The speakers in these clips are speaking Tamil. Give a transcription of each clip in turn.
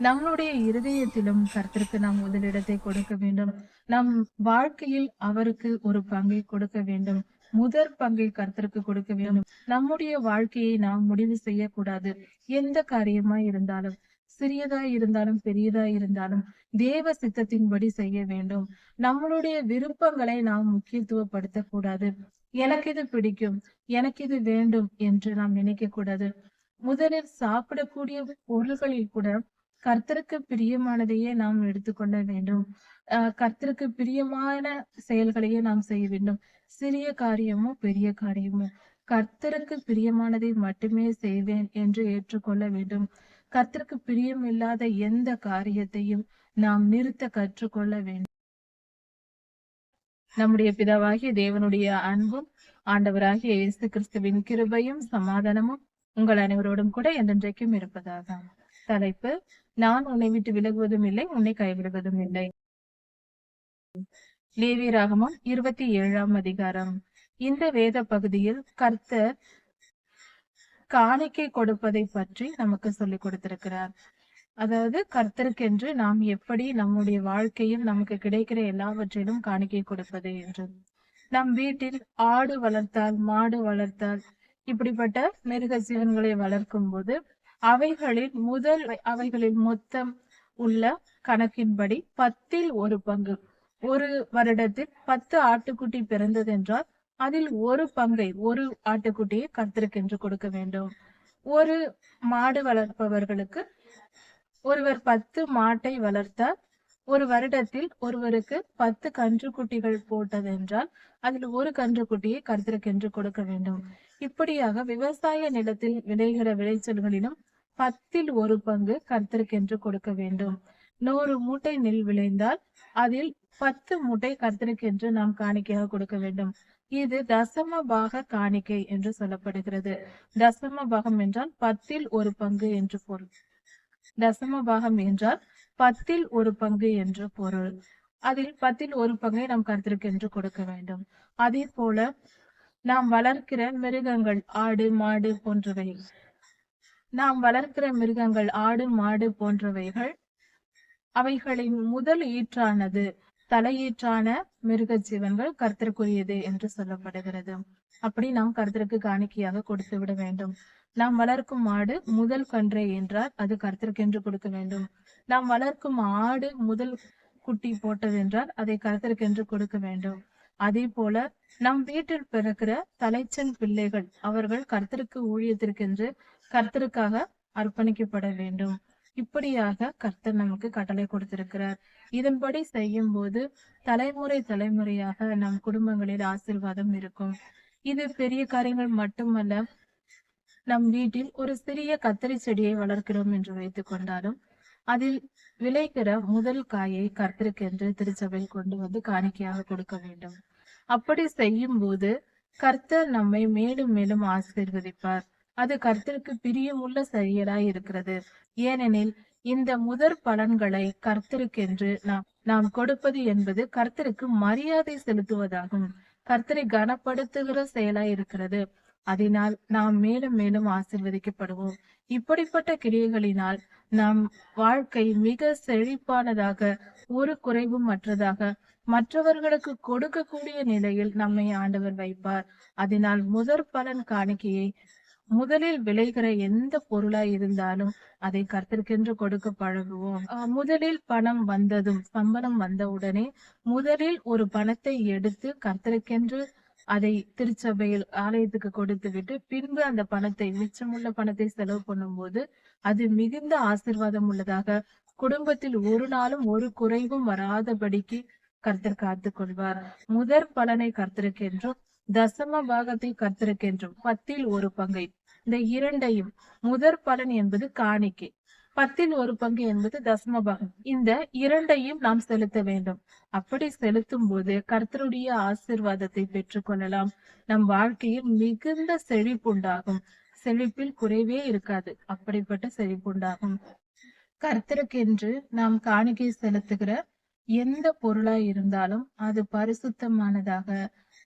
நம்மளுடைய இருதயத்திலும் கர்த்தருக்கு நாம் முதலிடத்தை கொடுக்க வேண்டும். நம் வாழ்க்கையில் அவருக்கு ஒரு பங்கை கொடுக்க வேண்டும். முதற் பங்கை கர்த்தருக்கு கொடுக்க வேண்டும். நம்முடைய வாழ்க்கையை நாம் முடிவு செய்யக்கூடாது. எந்த காரியமா இருந்தாலும் சிறியதா இருந்தாலும் பெரியதா இருந்தாலும் தேவ சித்தத்தின்படி செய்ய வேண்டும். நம்மளுடைய விருப்பங்களை நாம் முக்கியத்துவப்படுத்த கூடாது எனக்கு இது பிடிக்கும் எனக்கு இது வேண்டும் என்று நாம் நினைக்க கூடாது முதலில் சாப்பிடக்கூடிய பொருள்களில் கூட கர்த்தருக்கு பிரியமானதையே நாம் எடுத்துக்கொள்ள வேண்டும். கர்த்தருக்கு பிரியமான செயல்களையே நாம் செய்ய வேண்டும். சிறிய காரியமோ பெரிய காரியமோ. கர்த்தருக்கு பிரியமானதை மட்டுமே செய்வேன் என்று ஏற்றுக்கொள்ள வேண்டும். கர்த்தருக்கு பிரியம் இல்லாத எந்த காரியத்தையும் நாம் நிறுத்த கற்றுக்கொள்ள வேண்டும். நம்முடைய பிதாவாகிய தேவனுடைய அன்பும் ஆண்டவராகிய இயேசு கிறிஸ்துவின் கிருபையும் சமாதானமும் உங்கள் அனைவரோடும் கூட என்றென்றைக்கும் இருப்பதாக. தலைப்பு நான் உன்னை விட்டு விலகுவதும் இல்லை உன்னை கைவிடுவதும் இல்லை. லேவியராகமம் இருபத்தி ஏழாம் அதிகாரம். இந்த வேத பகுதியில் கர்த்தர் காணிக்கை கொடுப்பதை பற்றி நமக்கு சொல்லிக் கொடுத்திருக்கிறார். அதாவது கர்த்தருக்கென்று நாம் எப்படி நம்முடைய வாழ்க்கையில் நமக்கு கிடைக்கிற எல்லாவற்றிலும் காணிக்கை கொடுப்பது என்று. நம் வீட்டில் ஆடு வளர்த்தால் மாடு வளர்த்தால் இப்படிப்பட்ட மிருக ஜீவன்களை வளர்க்கும் போது அவைகளில் முதல் அவைகளில் மொத்தம் உள்ள கணக்கின்படி பத்தில் ஒரு பங்கு. ஒரு வருடத்தில் பத்து ஆட்டுக்குட்டி பிறந்தது என்றால் அதில் ஒரு பங்கை ஒரு ஆட்டுக்குட்டியை கர்த்தருக்கென்று கொடுக்க வேண்டும். ஒரு மாடு வளர்ப்பவர்களுக்கு ஒருவர் பத்து மாட்டை வளர்த்தால் ஒரு வருடத்தில் ஒருவருக்கு பத்து கன்றுக்குட்டிகள் போட்டதென்றால் அதில் ஒரு கன்றுக்குட்டியை கர்த்தருக்கென்று கொடுக்க வேண்டும். இப்படியாக விவசாய நிலத்தில் விளைகிற விளைச்சல்களிலும் பத்தில் ஒரு பங்கு கர்த்தருக்கென்று கொடுக்க வேண்டும். நூறு மூட்டை நெல் விளைந்தால் அதில் பத்து மூட்டை கர்த்தருக்கென்று நாம் காணிக்கையாக கொடுக்க வேண்டும். இது தசம பாக காணிக்கை என்று சொல்லப்படுகிறது. தசம பாகம் என்றால் பத்தில் ஒரு பங்கு என்று பொருள். தசம பாகம் என்றால் பத்தில் ஒரு பங்கு என்று பொருள். அதில் பத்தில் ஒரு பங்கை நாம் கருத்திருக்கென்று கொடுக்க வேண்டும். அதே போல நாம் வளர்க்கிற மிருகங்கள் ஆடு மாடு போன்றவை நாம் வளர்க்கிற மிருகங்கள் ஆடு மாடு போன்றவைகள் அவைகளின் முதல் ஈற்றானது தலையீற்றான மிருக ஜீவன்கள் கர்த்தருக்குரியது என்று சொல்லப்படுகிறது. அப்படி நாம் கர்த்தருக்கு காணிக்கையாக கொடுத்து விட வேண்டும். நாம் வளர்க்கும் ஆடு முதல் கன்றை என்றால் அது கர்த்தருக்கென்று கொடுக்க வேண்டும். நாம் வளர்க்கும் ஆடு முதல் குட்டி போட்டது என்றால் அதை கருத்திற்கென்று கொடுக்க வேண்டும். அதே போல நம் வீட்டில் பிறக்கிற தலைச்சன் பிள்ளைகள் அவர்கள் கர்த்தருக்கு ஊழியத்திற்கென்று கர்த்தருக்காக அர்ப்பணிக்கப்பட வேண்டும். இப்படியாக கர்த்தர் நமக்கு கட்டளை கொடுத்திருக்கிறார். இதன்படி செய்யும் போது தலைமுறை தலைமுறையாக நம் குடும்பங்களில் ஆசிர்வாதம் இருக்கும். இது பெரிய காரியங்கள் மட்டுமல்ல நம் வீட்டில் ஒரு சிறிய கத்தரி செடியை வளர்க்கிறோம் என்று வைத்துக் கொண்டாலும் அதில் விளைக்கிற முதல் காயை கர்த்தருக்கென்று திருச்சபையில் கொண்டு வந்து காணிக்கையாக கொடுக்க வேண்டும். அப்படி செய்யும் போது கர்த்தர் நம்மை மேலும் மேலும் ஆசீர்வதிப்பார். அது கர்த்தருக்கு பிரியமுள்ள செயலாய் இருக்கிறது. ஏனெனில் இந்த முதற் பலன்களை கர்த்தருக்கென்று நாம் நாம் கொடுப்பது என்பது கர்த்தருக்கு மரியாதை செலுத்துவதாகும். கர்த்தரை கனப்படுத்துகிற செயலாய் இருக்கிறது. அதனால் நாம் மேலும் மேலும் ஆசிர்வதிக்கப்படுவோம். இப்படிப்பட்ட கிரியைகளினால் நம் வாழ்க்கை மிக செழிப்பானதாக ஒரு குறைவும் மற்றதாக மற்றவர்களுக்கு கொடுக்கக்கூடிய நிலையில் நம்மை ஆண்டவர் வைப்பார். அதனால் முதற் பலன் காணிக்கையை முதலில் விளைகிற எந்த பொருளாய் இருந்தாலும் அதை கர்த்தருக்கென்று கொடுக்க பழகுவோம். முதலில் பணம் வந்ததும் சம்பளம் வந்தவுடனே முதலில் ஒரு பணத்தை எடுத்து கர்த்தருக்கென்று அதை திருச்சபையில் ஆலயத்துக்கு கொடுத்து விட்டு பின்பு அந்த பணத்தை மிச்சமுள்ள பணத்தை செலவு பண்ணும்போது அது மிகுந்த ஆசிர்வாதம் உள்ளதாக குடும்பத்தில் ஒரு நாளும் ஒரு குறைவும் வராதபடிக்கு கர்த்தர் காத்து கொள்வார். முதற் பலனை கர்த்தருக்கென்றும் தசம பாகத்தை கர்த்தருக்கென்றும் பத்தில் ஒரு பங்கை. இந்த இரண்டையும் முதற் பலன் என்பது காணிக்கை. பத்தில் ஒரு பங்கு என்பது தசம பாகம் இந்த இரண்டையும் நாம் செலுத்த வேண்டும். அப்படி செலுத்தும் போது கர்த்தருடைய ஆசிர்வாதத்தை பெற்றுக்கொள்ளலாம் நம் வாழ்க்கையில் மிகுந்த செழிப்புண்டாகும் செழிப்பில் குறைவே இருக்காது. அப்படிப்பட்ட செழிப்புண்டாகும் கர்த்தருக்கென்று நாம் காணிக்கை செலுத்துகிற எந்த பொருளாய் இருந்தாலும் அது பரிசுத்தமானதாக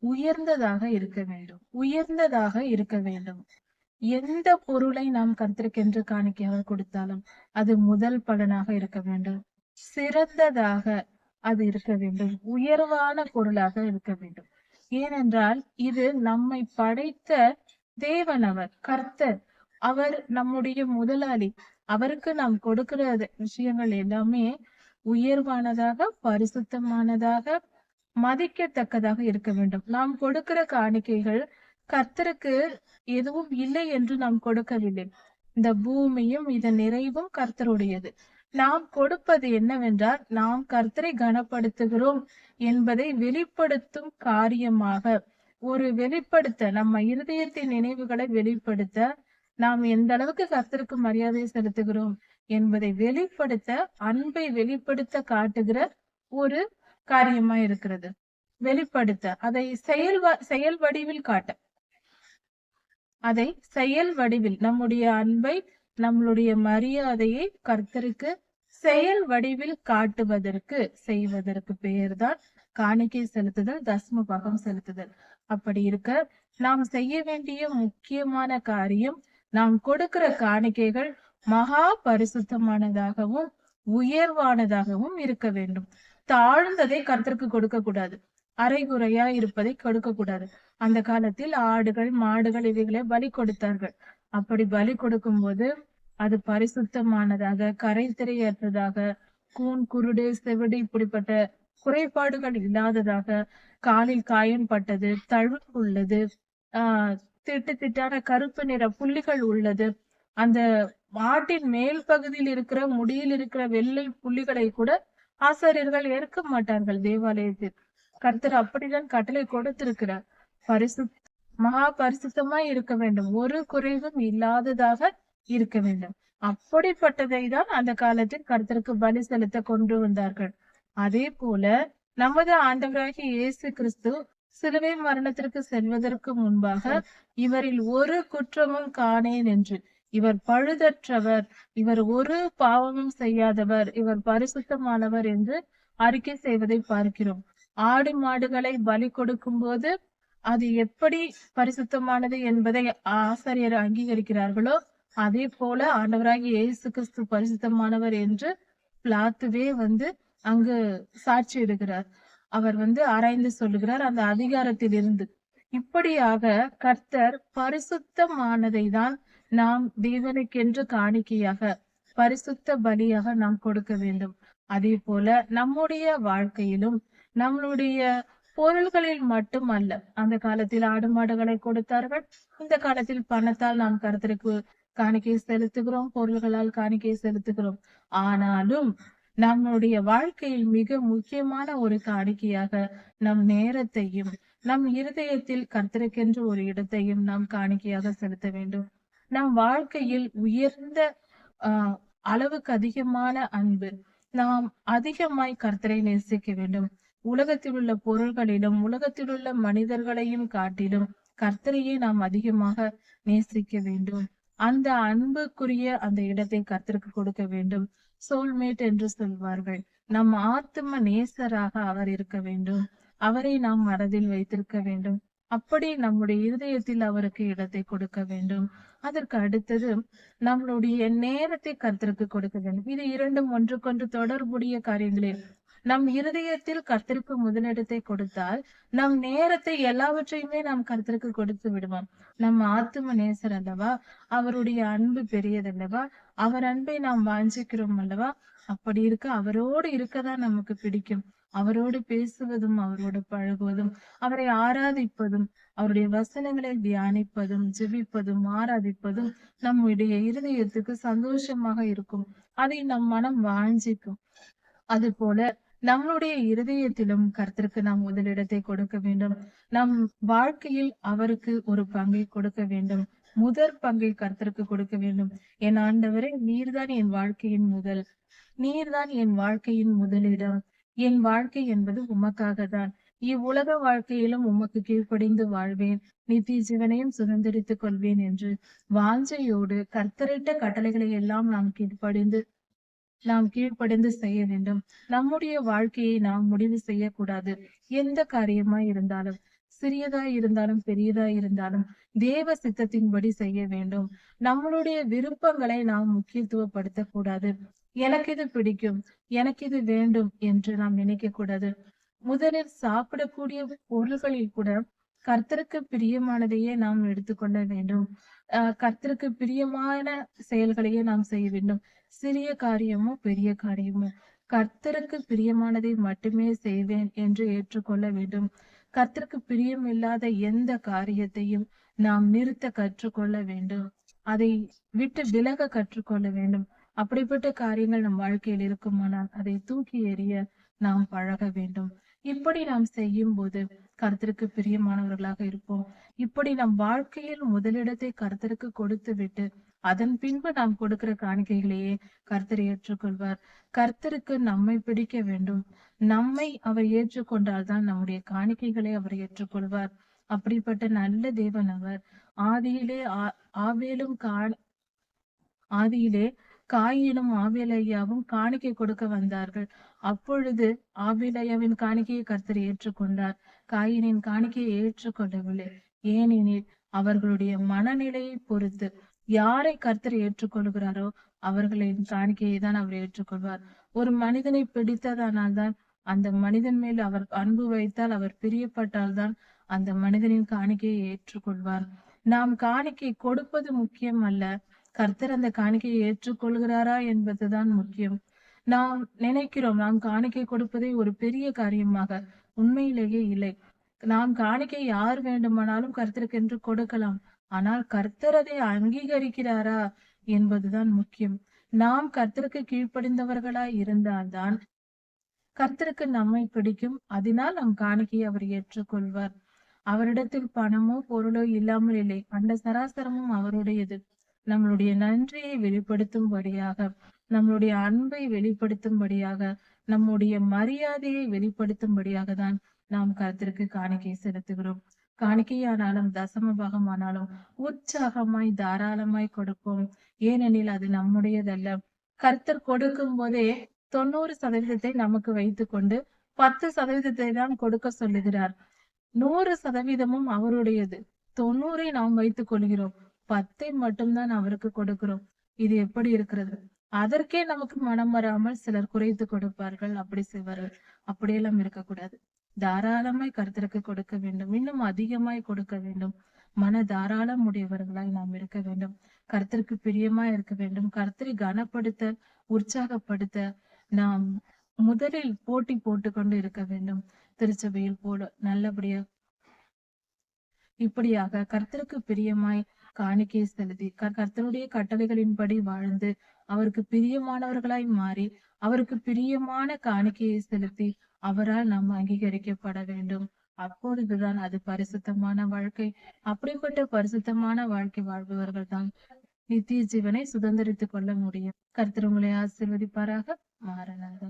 உயர்ந்ததாக இருக்க வேண்டும். உயர்ந்ததாக இருக்க வேண்டும். எந்த பொருளை நாம் கர்த்தருக்கென்று காணிக்கையாக கொடுத்தாலும் அது முதல் பலனாக இருக்க வேண்டும். சிறந்ததாக அது இருக்க வேண்டும். உயர்வான பொருளாக இருக்க வேண்டும். ஏனென்றால் இது நம்மை படைத்த தேவன் அவர் கர்த்தர். அவர் நம்முடைய முதலாளி. அவருக்கு நாம் கொடுக்கிற விஷயங்கள் எல்லாமே உயர்வானதாக பரிசுத்தமானதாக மதிக்கத்தக்கதாக இருக்க வேண்டும். நாம் கொடுக்கிற காணிக்கைகள் கர்த்தருக்கு எதுவும் இல்லை என்று நாம் கொடுக்கவில்லை. இந்த பூமியும் இதன் நிறைவும் கர்த்தருடையது. நாம் கொடுப்பது என்னவென்றால் நாம் கர்த்தரை கனப்படுத்துகிறோம் என்பதை வெளிப்படுத்தும் காரியமாக. ஒரு வெளிப்படுத்த நம்ம இருதயத்தின் நினைவுகளை வெளிப்படுத்த நாம் எந்த அளவுக்கு கர்த்தருக்கு மரியாதை செலுத்துகிறோம் என்பதை வெளிப்படுத்த அன்பை வெளிப்படுத்த காட்டுகிற ஒரு காரியமா இருக்கிறது வெளிப்படுத்த அதை செயல் செயல் வடிவில் காட்ட. அதை செயல் வடிவில் நம்முடைய அன்பை நம்மளுடைய மரியாதையை கர்த்தருக்கு செயல் வடிவில் காட்டுவதற்கு செய்வதற்கு பெயர்தான் காணிக்கை செலுத்துதல் தஸ்ம பாகம் செலுத்துதல். அப்படி இருக்க நாம் செய்ய வேண்டிய முக்கியமான காரியம் நாம் கொடுக்கிற காணிக்கைகள் மகா பரிசுத்தமானதாகவும் உயர்வானதாகவும் இருக்க வேண்டும். தாழ்ந்ததை கர்த்தருக்கு கொடுக்க கூடாது அரைகுறையா இருப்பதை கொடுக்க கூடாது அந்த காலத்தில் ஆடுகள் மாடுகள் இவைகளை பலி கொடுத்தார்கள். அப்படி பலி கொடுக்கும் போது அது பரிசுத்தமானதாக கரை திரையற்றதாக கூன் குருடு செவிடு இப்படிப்பட்ட குறைபாடுகள் இல்லாததாக காலில் காயம் பட்டது தழும்பு உள்ளது ஆஹ் திட்டு திட்டான கருப்பு நிற புள்ளிகள் உள்ளது. அந்த மாட்டின் மேல் பகுதியில் இருக்கிற முடியில் இருக்கிற வெள்ளை புள்ளிகளை கூட ஆசாரியர்கள் ஏற்க மாட்டார்கள் தேவாலயத்தில். கர்த்தர் அப்படிதான் கட்டளை கொடுத்திருக்கிறார். பரிசு மகா பரிசுத்தமா இருக்க வேண்டும். ஒரு குறைவும் இல்லாததாக இருக்க வேண்டும். அப்படிப்பட்டதை தான் அந்த காலத்தில் கருத்தருக்கு பலி செலுத்த கொண்டு வந்தார்கள். அதே போல நமது ஆண்டவராகிய இயேசு கிறிஸ்து சிலுவை மரணத்திற்கு செல்வதற்கு முன்பாக இவரில் ஒரு குற்றமும் காணேன் என்று. இவர் பழுதற்றவர். இவர் ஒரு பாவமும் செய்யாதவர். இவர் பரிசுத்தமானவர் என்று அறிக்கை செய்வதை பார்க்கிறோம். ஆடு மாடுகளை பலி கொடுக்கும் போது அது எப்படி பரிசுத்தமானது என்பதை ஆசிரியர் அங்கீகரிக்கிறார்களோ அதே போல ஆண்டவராகி இயேசு கிறிஸ்து பரிசுத்தமானவர் என்று பிளாத்துவே வந்து அங்கு சாட்சி இடுகிறார் அவர் வந்து ஆராய்ந்து சொல்லுகிறார் அந்த அதிகாரத்தில் இருந்து இப்படியாக கர்த்தர் பரிசுத்தமானதை தான் நாம் தேவனுக்கென்று காணிக்கையாக பரிசுத்த பலியாக நாம் கொடுக்க வேண்டும். அதே போல நம்முடைய வாழ்க்கையிலும் நம்மளுடைய பொருள்களில் மட்டும் அல்ல அந்த காலத்தில் ஆடு மாடுகளை கொடுத்தார்கள். இந்த காலத்தில் பணத்தால் நாம் கருத்தருக்கு காணிக்கை செலுத்துகிறோம் பொருள்களால் காணிக்கை செலுத்துகிறோம். ஆனாலும் நம்முடைய வாழ்க்கையில் மிக முக்கியமான ஒரு காணிக்கையாக நம் நேரத்தையும் நம் இருதயத்தில் கர்த்தருக்கென்று ஒரு இடத்தையும் நாம் காணிக்கையாக செலுத்த வேண்டும். நம் வாழ்க்கையில் உயர்ந்த ஆஹ் அளவுக்கு அதிகமான அன்பு நாம் அதிகமாய் கர்த்தரை நேசிக்க வேண்டும். உலகத்தில் உள்ள பொருள்களிலும் உலகத்தில் உள்ள மனிதர்களையும் காட்டிலும் கர்த்தரையே நாம் அதிகமாக நேசிக்க வேண்டும். அந்த அன்புக்குரிய அந்த இடத்தை கர்த்தருக்கு கொடுக்க வேண்டும். சோல்மேட் என்று சொல்வார்கள். நம் ஆத்ம நேசராக அவர் இருக்க வேண்டும். அவரை நாம் மனதில் வைத்திருக்க வேண்டும். அப்படி நம்முடைய இருதயத்தில் அவருக்கு இடத்தை கொடுக்க வேண்டும். அதற்கு அடுத்தது நம்மளுடைய நேரத்தை கருத்திற்கு கொடுக்க வேண்டும். இது இரண்டும் ஒன்றுக்கொன்று தொடர்புடைய காரியங்களில் நம் இருதயத்தில் கர்த்தருக்கு முதலிடத்தை கொடுத்தால் நம் நேரத்தை எல்லாவற்றையுமே நாம் கர்த்தருக்கு கொடுத்து விடுவோம். நம் ஆத்தும நேசர் அல்லவா? அவருடைய அன்பு பெரியதல்லவா அவர் அன்பை நாம் வாஞ்சிக்கிறோம் அல்லவா? அப்படி இருக்க அவரோடு இருக்கதான் நமக்கு பிடிக்கும். அவரோடு பேசுவதும் அவரோடு பழகுவதும் அவரை ஆராதிப்பதும் அவருடைய வசனங்களை தியானிப்பதும் ஜெபிப்பதும் ஆராதிப்பதும் நம்முடைய இருதயத்துக்கு சந்தோஷமாக இருக்கும். அதை நம் மனம் வாஞ்சிக்கும். அது போல நம்மளுடைய இருதயத்திலும் கர்த்தருக்கு நாம் முதலிடத்தை கொடுக்க வேண்டும். நம் வாழ்க்கையில் அவருக்கு ஒரு பங்கை கொடுக்க வேண்டும். முதற் பங்கை கர்த்தருக்கு கொடுக்க வேண்டும். என் ஆண்டவரே நீர்தான் என் வாழ்க்கையின் முதல். நீர்தான் என் வாழ்க்கையின் முதலிடம். என் வாழ்க்கை என்பது உமக்காக தான் இவ்வுலக வாழ்க்கையிலும் உமக்கு கீழ்ப்படிந்து வாழ்வேன். நித்திய ஜீவனையும் சுதந்திரித்துக் கொள்வேன் என்று வாஞ்சையோடு கர்த்தரிட்ட கட்டளைகளை எல்லாம் நாம் கீழ்ப்படிந்து நாம் கீழ்ப்படிந்து செய்ய வேண்டும். நம்முடைய வாழ்க்கையை நாம் முடிவு செய்யக்கூடாது. எந்த காரியமா இருந்தாலும் சிறியதா இருந்தாலும் பெரியதா இருந்தாலும் தேவ சித்தத்தின்படி செய்ய வேண்டும். நம்மளுடைய விருப்பங்களை நாம் முக்கியத்துவப்படுத்த கூடாது. எனக்கு இது பிடிக்கும் எனக்கு இது வேண்டும் என்று நாம் நினைக்க கூடாது. முதலில் சாப்பிடக்கூடிய பொருள்களில் கூட கர்த்தருக்கு பிரியமானதையே நாம் எடுத்துக்கொள்ள வேண்டும். ஆஹ் கர்த்தருக்கு பிரியமான செயல்களையே நாம் செய்ய வேண்டும். சிறிய காரியமோ பெரிய காரியமோ கர்த்தருக்கு பிரியமானதை மட்டுமே செய்வேன் என்று ஏற்றுக்கொள்ள வேண்டும். கர்த்தருக்கு பிரியம் இல்லாத எந்த காரியத்தையும் நாம் நிறுத்த கற்றுக்கொள்ள வேண்டும். அதை விட்டு விலக கற்றுக்கொள்ள வேண்டும். அப்படிப்பட்ட காரியங்கள் நம் வாழ்க்கையில் இருக்குமானால் அதை தூக்கி எறிய நாம் பழக வேண்டும். இப்படி நாம் செய்யும் போது கர்த்தருக்கு பிரியமானவர்களாக இருப்போம். இப்படி நம் வாழ்க்கையில் முதலிடத்தை கர்த்தருக்கு கொடுத்து விட்டு அதன் பின்பு நாம் கொடுக்கிற காணிக்கைகளையே கர்த்தர் ஏற்றுக்கொள்வார். கர்த்தருக்கு நம்மை பிடிக்க வேண்டும். நம்மை அவர் ஏற்றுக்கொண்டால்தான் நம்முடைய காணிக்கைகளை அவர் ஏற்றுக்கொள்வார். அப்படிப்பட்ட நல்ல தேவன் அவர். ஆதியிலே ஆவேலும் கா ஆதியிலே காயினும் ஆவேலையாவும் காணிக்கை கொடுக்க வந்தார்கள். அப்பொழுது ஆவேலையாவின் காணிக்கையை கர்த்தர் ஏற்றுக்கொண்டார். காயினின் காணிக்கையை ஏற்றுக்கொள்ளவில்லை. ஏனெனில் அவர்களுடைய மனநிலையை பொறுத்து யாரை கர்த்தர் ஏற்றுக்கொள்கிறாரோ அவர்களின் காணிக்கையை தான் அவர் ஏற்றுக்கொள்வார். ஒரு மனிதனை பிடித்ததானால் தான் அந்த மனிதன் மேல் அவர் அன்பு வைத்தால் அவர் பிரியப்பட்டால் தான் அந்த மனிதனின் காணிக்கையை ஏற்றுக்கொள்வார். நாம் காணிக்கை கொடுப்பது முக்கியம் அல்ல. கர்த்தர் அந்த காணிக்கையை ஏற்றுக்கொள்கிறாரா என்பதுதான் முக்கியம். நாம் நினைக்கிறோம் நாம் காணிக்கை கொடுப்பதை ஒரு பெரிய காரியமாக உண்மையிலேயே இல்லை. நாம் காணிக்கை யார் வேண்டுமானாலும் கர்த்தருக்கு என்று கொடுக்கலாம். ஆனால் கர்த்தர் அதை அங்கீகரிக்கிறாரா என்பதுதான் முக்கியம். நாம் கர்த்தருக்கு கீழ்ப்படிந்தவர்களாய் இருந்தால்தான் கர்த்தருக்கு நம்மை பிடிக்கும். அதனால் நம் காணிக்கையை அவர் ஏற்றுக்கொள்வார். அவரிடத்தில் பணமோ பொருளோ இல்லாமல் இல்லை. அந்த சராசரமும் அவருடையது. நம்மளுடைய நன்றியை வெளிப்படுத்தும்படியாக நம்மளுடைய அன்பை வெளிப்படுத்தும்படியாக நம்முடைய மரியாதையை வெளிப்படுத்தும்படியாக தான் நாம் கருத்திற்கு காணிக்கை செலுத்துகிறோம். காணிக்கையானாலும் தசம பாகமானாலும் உற்சாகமாய் தாராளமாய் கொடுப்போம். ஏனெனில் அது நம்முடையதல்ல. கர்த்தர் கொடுக்கும் போதே தொண்ணூறு சதவீதத்தை நமக்கு வைத்துக்கொண்டு பத்து சதவீதத்தை தான் கொடுக்க சொல்லுகிறார். நூறு சதவீதமும் அவருடையது. தொண்ணூறை நாம் வைத்துக் கொள்கிறோம். பத்தை மட்டும்தான் அவருக்கு கொடுக்கிறோம். இது எப்படி இருக்கிறது? அதற்கே நமக்கு மனம் வராமல் சிலர் குறைத்து கொடுப்பார்கள். அப்படி செய்வார்கள். அப்படியெல்லாம் இருக்கக்கூடாது. தாராளமாய் கருத்தருக்கு கொடுக்க வேண்டும். இன்னும் அதிகமாய் கொடுக்க வேண்டும். மன தாராளம் உடையவர்களாய் நாம் இருக்க வேண்டும். கர்த்தருக்கு பிரியமாய் இருக்க வேண்டும். கருத்தரை கனப்படுத்த உற்சாகப்படுத்த நாம் முதலில் போட்டி போட்டுக்கொண்டு இருக்க வேண்டும். திருச்சபையில் போல நல்லபடியா இப்படியாக கர்த்தருக்கு பிரியமாய் காணிக்கை செலுத்தி கர்த்தனுடைய கர்த்தருடைய கட்டளைகளின்படி வாழ்ந்து அவருக்கு பிரியமானவர்களாய் மாறி அவருக்கு பிரியமான காணிக்கையை செலுத்தி அவரால் நாம் அங்கீகரிக்கப்பட வேண்டும். அப்பொழுதுதான் அது பரிசுத்தமான வாழ்க்கை. அப்படிப்பட்ட பரிசுத்தமான வாழ்க்கை வாழ்பவர்கள் தான் நித்திய ஜீவனை சுதந்திரித்துக் கொள்ள முடியும். கர்த்தர் உங்களை ஆசீர்வதிப்பாராக. மாறனாக